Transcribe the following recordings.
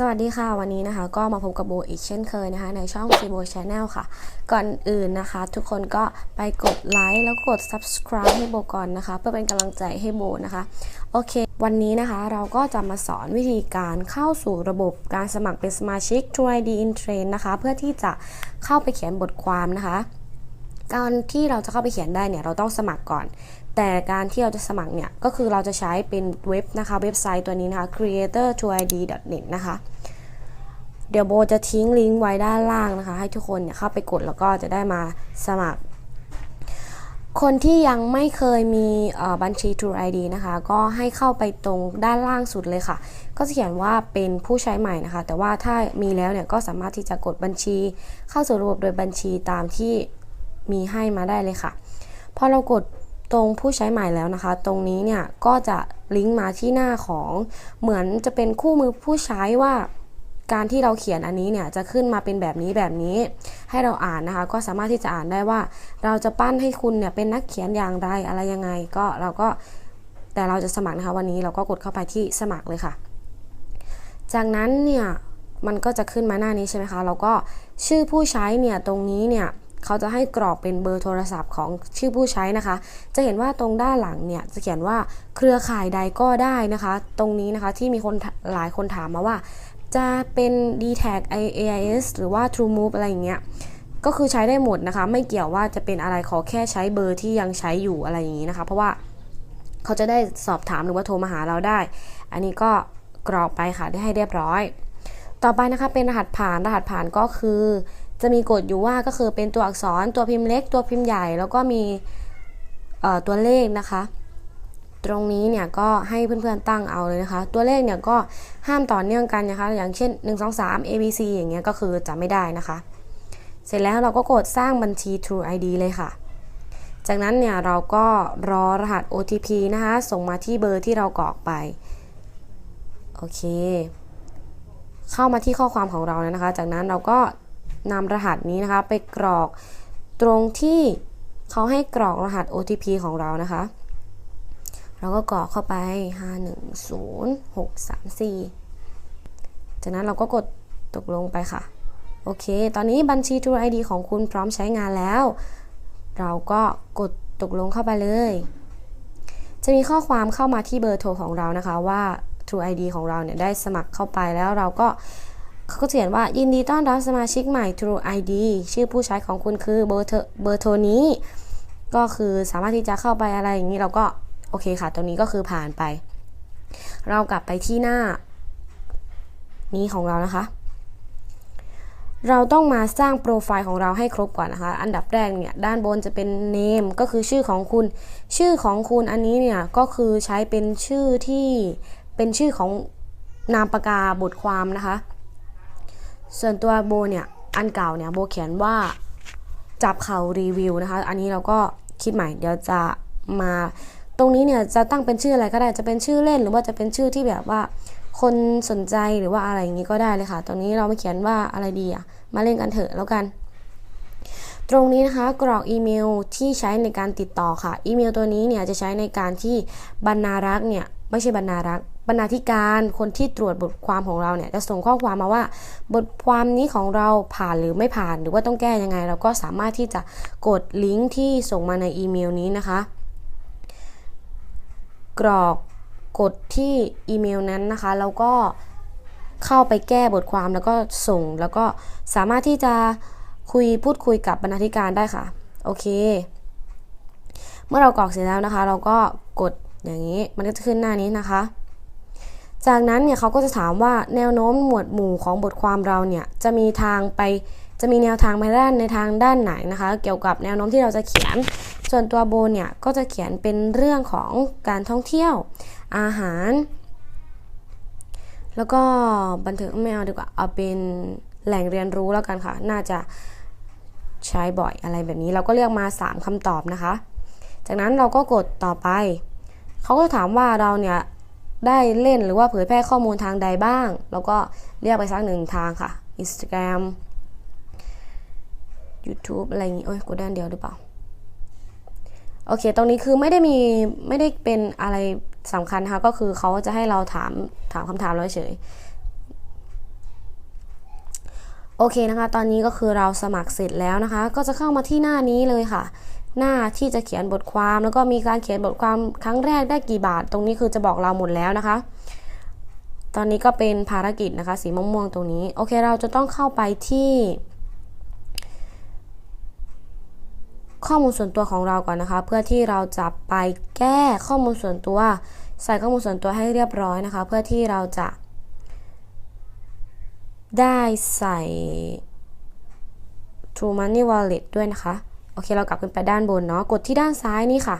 สวัสดีค่ะวันนี้นะคะ ก็มาพบกับโบอีกเช่นเคยนะคะ ในช่องซีโบชาแนลค่ะ ก่อนอื่นนะคะ ทุกคนก็ไปกดไลค์แล้วกด subscribe ให้โบก่อนนะคะ เพื่อเป็นกำลังใจให้โบนะคะ โอเค วันนี้นะคะเราก็จะมาสอนวิธีการเข้าสู่ระบบการสมัครเป็นสมาชิก t r ID in Train นะคะ เพื่อที่จะเข้าไปเขียนบทความนะคะการที่เราจะเข้าไปเขียนได้เนี่ยเราต้องสมัครก่อน แต่การที่เราจะสมัครเนี่ย ก็คือเราจะใช้เป็นเว็บนะคะ เว็บไซต์ตัวนี้นะคะ creator2id.net นะคะ เดี๋ยวโบจะทิ้งลิงก์ไว้ด้านล่างนะคะ ให้ทุกคนเนี่ยเข้าไปกดแล้วก็จะได้มาสมัคร คนที่ยังไม่เคยมีบัญชี True ID นะคะ ก็ให้เข้าไปตรงด้านล่างสุดเลยค่ะ ก็จะเขียนว่าเป็นผู้ใช้ใหม่นะคะ แต่ว่าถ้ามีแล้วเนี่ยก็สามารถที่จะกดบัญชี เข้าสู่ระบบโดยบัญชีตามที่มีให้มาได้เลยค่ะ พอเรากด ตรงผู้ใช้ใหม่แล้วนะคะ ตรงนี้เนี่ยก็จะลิงก์มาที่หน้าของเหมือนจะเป็นคู่มือผู้ใช้ว่า การที่เราเขียนอันนี้เนี่ยจะขึ้นมาเป็นแบบนี้แบบนี้ ให้เราอ่านนะคะ ก็สามารถที่จะอ่านได้ว่า เราจะปั้นให้คุณเนี่ยเป็นนักเขียนอย่างไรอะไรยังไง ก็เราก็แต่เราจะสมัครนะคะวันนี้เราก็กดเข้าไปที่สมัครเลยค่ะ จากนั้นเนี่ยมันก็จะขึ้นมาหน้านี้ใช่ไหมคะ เราก็ชื่อผู้ใช้เนี่ยตรงนี้เนี่ย เขาจะให้กรอกเป็นเบอร์โทรศัพท์ของชื่อผู้ใช้นะคะ จะเห็นว่าตรงด้านหลังเนี่ยจะเขียนว่าเครือข่ายใดก็ได้นะคะ ตรงนี้นะคะที่มีคนหลายคนถามมาว่า จะเป็น d t a g AIS หรือว่า TrueMove อะไรอย่างเงี้ยก็คือใช้ได้หมดนะคะ ไม่เกี่ยวว่าจะเป็นอะไรขอแค่ใช้เบอร์ที่ยังใช้อยู่อะไรอย่างนี้นะคะ เพราะว่าเขาจะได้สอบถามหรือว่าโทรมาหาเราได้ อันนี้ก็กรอกไปค่ะได้ให้เรียบร้อย ต่อไปนะคะเป็นรหัสผ่านรหัสผ่านก็คือ จะมีกฎอยู่ว่าก็คือเป็นตัวอักษรตัวพิมพ์เล็ก ตัวพิมพ์ใหญ่ แล้วก็มีตัวเลขนะคะ ตรงนี้เนี่ยก็ให้เพื่อนๆตั้งเอาเลยนะคะ ตัวเลขเนี่ยก็ห้ามต่อเนื่องกันนะคะ อย่างเช่น 1 2 3 A B C อย่างเงี้ยก็คือจะไม่ได้นะคะ เสร็จแล้วเราก็กดสร้างบัญชี True ID เลยค่ะ จากนั้นเนี่ยเราก็รอรหัส OTP นะคะ ส่งมาที่เบอร์ที่เรากรอกไป โอเค เข้ามาที่ข้อความของเราแล้วนะคะ จากนั้นเราก็ นำรหัสนี้นะคะ ไปกรอกตรงที่เขาให้กรอกรหัส OTP ของเรานะคะ เราก็กรอกเข้าไป 510634 จากนั้นเราก็กดตกลงไปค่ะ โอเค ตอนนี้บัญชี True ID ของคุณพร้อมใช้งานแล้ว เราก็กดตกลงเข้าไปเลย จะมีข้อความเข้ามาที่เบอร์โทรของเรานะคะว่า True ID ของเราเนี่ยได้สมัครเข้าไปแล้วเราก็ เขาก็เขียนว่ายินดีต้อนรับสมาชิกใหม่ True ID ชื่อผู้ใช้ของคุณคือเบอร์เบอร์โทรนี้ ก็คือสามารถที่จะเข้าไปอะไรอย่างนี้เราก็โอเคค่ะ ตรงนี้ก็คือผ่านไป เรากลับไปที่หน้า นี้ของเรานะคะ เราต้องมาสร้างโปรไฟล์ของเราให้ครบก่อนนะคะ อันดับแรกเนี่ยด้านบนจะเป็น name ก็คือชื่อของคุณ ชื่อของคุณอันนี้เนี่ยก็คือใช้เป็นชื่อที่เป็นชื่อของนามปากกาบทความนะคะ ส่วนตัวโบเนี่ยอันเก่าเนี่ยโบเขียนว่าจับเขารีวิวนะคะ อันนี้เราก็คิดใหม่เดี๋ยวจะมาตรงนี้เนี่ยจะตั้งเป็นชื่ออะไรก็ได้จะเป็นชื่อเล่น หรือว่าจะเป็นชื่อที่แบบว่า คนสนใจหรือว่าอะไรอย่างนี้ก็ได้เลยค่ะ ตรงนี้เรามาเขียนว่าอะไรดีอะมาเล่นกันเถอะแล้วกัน ตรงนี้นะคะกรอกอีเมลที่ใช้ในการติดต่อค่ะ อีเมลตัวนี้เนี่ยจะใช้ในการที่บรรณารักษ์เนี่ยไม่ใช่บรรณารักษ์ บรรณาธิการคนที่ตรวจบทความของเราเนี่ยจะส่งข้อความมาว่า บทความนี้ของเราผ่านหรือไม่ผ่าน หรือว่าต้องแก้ยังไง เราก็สามารถที่จะกดลิงก์ที่ส่งมาในอีเมลนี้นะคะ กรอกกดที่อีเมลนั้นนะคะแล้วก็เข้าไปแก้บทความแล้วก็ส่งแล้วก็สามารถที่จะคุยพูดคุยกับบรรณาธิการได้ค่ะ โอเค เมื่อเรากรอกเสร็จแล้วนะคะ เราก็กดอย่างนี้มันก็จะขึ้นหน้านี้นะคะ จากนั้นเนี่ยเขาก็จะถามว่าแนวโน้มหมวดหมู่ของบทความเราเนี่ยจะมีทางไปจะมีแนวทางไปด้านในทางด้านไหนนะคะ เกี่ยวกับแนวโน้มที่เราจะเขียน ส่วนตัวโบเนี่ยก็จะเขียนเป็นเรื่องของการท่องเที่ยว อาหาร แล้วก็บันเทิงไม่เอาดีกว่าเอาเป็นแหล่งเรียนรู้แล้วกันค่ะ น่าจะใช้บ่อยอะไรแบบนี้ เราก็เลือกมา 3คำตอบนะคะ จากนั้นเราก็กดต่อไป เขาก็ถามว่าเราเนี่ย ได้เล่นหรือว่าเผยแพร่ข้อมูลทางใดบ้าง แล้วก็เรียกไปสักหนึ่งทางค่ะ Instagram YouTube อะไรอย่างนี้ โอ้ยกดด้านเดียวหรือเปล่า โอเค ตรงนี้คือไม่ได้มีไม่ได้เป็นอะไรสำคัญนะคะก็คือเขาจะให้เราถามถามคำถามเราเฉยโอเคนะคะ ตอนนี้ก็คือเราสมัครเสร็จแล้วนะคะ ก็จะเข้ามาที่หน้านี้เลยค่ะ หน้าที่จะเขียนบทความ แล้วก็มีการเขียนบทความครั้งแรกได้กี่บาท ตรงนี้คือจะบอกเราหมดแล้วนะคะ ตอนนี้ก็เป็นภารกิจนะคะ สีม่วงๆตรงนี้ โอเค เราจะต้องเข้าไปที่ ข้อมูลส่วนตัวของเราก่อนนะคะ เพื่อที่เราจะไปแก้ข้อมูลส่วนตัว ใส่ข้อมูลส่วนตัวให้เรียบร้อยนะคะ เพื่อที่เราจะ ได้ใส่ True Money Wallet ด้วยนะคะ โอเคเรากลับขึ้นไปด้านบนเนาะกดที่ด้านซ้ายนี่ค่ะ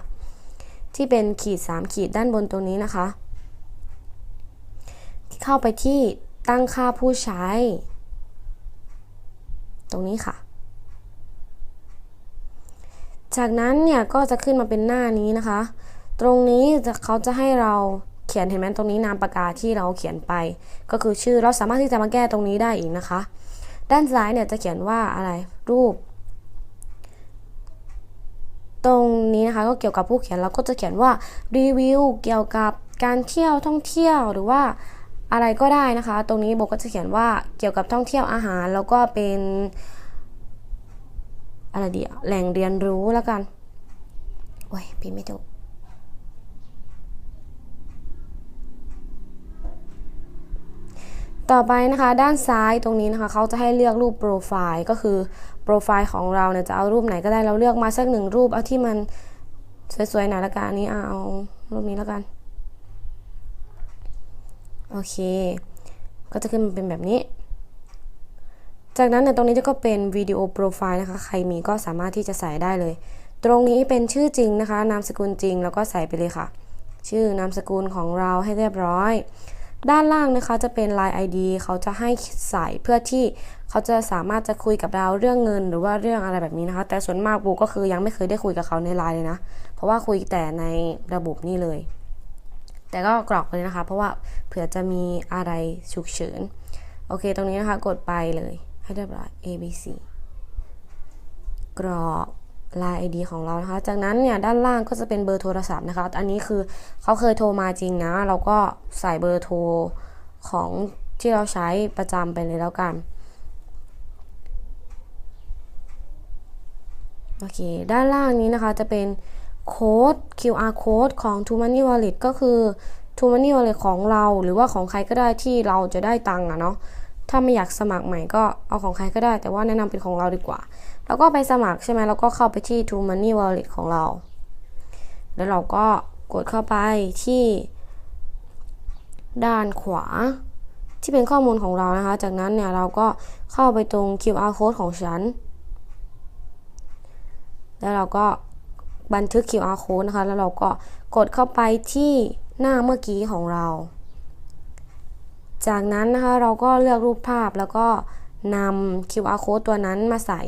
ที่เป็นขีด 3 ขีดด้านบนตรงนี้นะคะ เข้าไปที่ตั้งค่าผู้ใช้ ตรงนี้ค่ะ จากนั้นเนี่ยก็จะขึ้นมาเป็นหน้านี้นะคะ ตรงนี้จะเขาจะให้เราเขียนเห็นไหมตรงนี้นามปากกาที่เราเขียนไป ก็คือชื่อเราสามารถที่จะมาแก้ตรงนี้ได้อีกนะคะ ด้านซ้ายเนี่ยจะเขียนว่าอะไรรูป ตรงนี้นะคะก็เกี่ยวกับผู้เขียนเราก็จะเขียนว่ารีวิวเกี่ยวกับการเที่ยวท่องเที่ยวหรือว่าอะไรก็ได้นะคะ ตรงนี้โบก็จะเขียนว่าเกี่ยวกับท่องเที่ยวอาหาร แล้วก็เป็นอะไรดีแหล่งเรียนรู้แล้วกันโอ้ยพี่ไม่ถูก ต่อไปนะคะด้านซ้ายตรงนี้นะคะเขาจะให้เลือกรูปโปรไฟล์ก็คือโปรไฟล์ของเราเนี่ยจะเอารูปไหนก็ได้เราเลือกมาสักหนึ่งรูปเอาที่มันสวยๆหน่อยละกันนี้เอารูปนี้แล้วกันโอเค ก็จะขึ้นมาเป็นแบบนี้ จากนั้นเนี่ยตรงนี้จะก็เป็นวิดีโอโปรไฟล์นะคะใครมีก็สามารถที่จะใส่ได้เลย ตรงนี้เป็นชื่อจริงนะคะ นามสกุลจริงแล้วก็ใส่ไปเลยค่ะ ชื่อนามสกุลของเราให้เรียบร้อย ด้านล่างนะคะจะเป็น Line ID เขาจะให้ใส่เพื่อที่เขาจะสามารถจะคุยกับเราเรื่องเงินหรือว่าเรื่องอะไรแบบนี้นะคะ แต่ส่วนมากบูก็คือยังไม่เคยได้คุยกับเขาในไลน์เลยนะ เพราะว่าคุยแต่ในระบบนี่เลย แต่ก็กรอกเลยนะคะ เพราะว่าเผื่อจะมีอะไรฉุกเฉิน โอเค ตรงนี้นะคะกดไปเลยให้เรียบร้อย A B C กรอก Line ID ของเรานะคะ จากนั้นเนี่ยด้านล่างก็จะเป็นเบอร์โทรศัพท์นะคะ อันนี้คือเขาเคยโทรมาจริงนะ เราก็ใส่เบอร์โทรของที่เราใช้ประจำไปเลยแล้วกัน โอเค ด้านล่างนี้นะคะจะเป็นโค้ด QR code ของ True Money Wallet ก็คือ True Money Wallet ของเรา หรือว่าของใครก็ได้ที่เราจะได้ตังค์อะเนาะ ถ้าไม่อยากสมัครใหม่ก็เอาของใครก็ได้ แต่ว่าแนะนำเป็นของเราดีกว่า แล้วก็ไปสมัครใช่ไหมแล้วก็เข้าไปที่ True Money Wallet ของเรา แล้วเราก็กดเข้าไปที่ ด้านขวา ที่เป็นข้อมูลของเรานะคะ จากนั้นเนี่ยเราก็เข้าไปตรง QR code ของฉัน แล้วเราก็บันทึก QR code นะคะ แล้วเราก็กดเข้าไปที่หน้าเมื่อกี้ของเรา จากนั้นนะคะเราก็เลือกรูปภาพแล้วก็นำ QR code ตัวนั้นมาใส่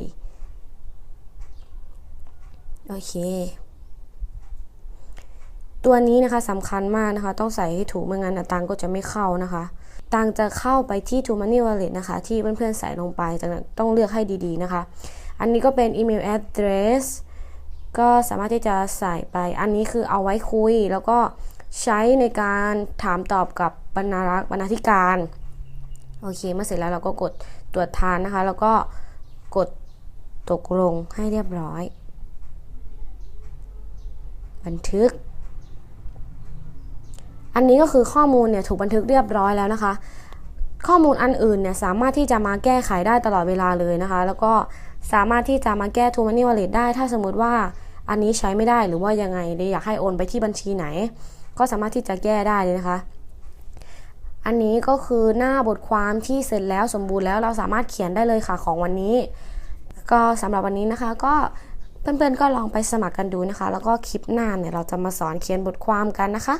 โอเค ตัวนี้นะคะสำคัญมากนะคะ ต้องใส่ให้ถูกไม่งั้นตังก็จะไม่เข้านะคะตังจะเข้าไปที่ True Money Wallet นะคะ ที่เพื่อนๆใส่ลงไปจากนั้นต้องเลือกให้ดีๆนะคะ อันนี้ก็เป็นอีเมล address ก็สามารถที่จะใส่ไป อันนี้คือเอาไว้คุย แล้วก็ใช้ในการถามตอบกับ บรรณารักษ์บรรณาธิการโอเคเมื่อเสร็จแล้วเราก็กดตรวจทานนะคะ แล้วก็กดตกลงให้เรียบร้อย บันทึก อันนี้ก็คือข้อมูลเนี่ยถูกบันทึกเรียบร้อยแล้วนะคะ ข้อมูลอันอื่นเนี่ยสามารถที่จะมาแก้ไขได้ตลอดเวลาเลยนะคะ แล้วก็สามารถที่จะมาแก้ True Money Wallet ได้ ถ้าสมมติว่าอันนี้ใช้ไม่ได้หรือว่ายังไงอยากให้โอนไปที่บัญชีไหน ก็สามารถที่จะแก้ได้เลยนะคะ อันนี้ก็คือหน้าบทความที่เสร็จแล้วสมบูรณ์แล้วเราสามารถเขียนได้เลยค่ะของวันนี้ ก็สำหรับวันนี้นะคะก็เพื่อนๆก็ลองไปสมัครกันดูนะคะ แล้วก็คลิปหน้าเนี่ยเราจะมาสอนเขียนบทความกันนะคะ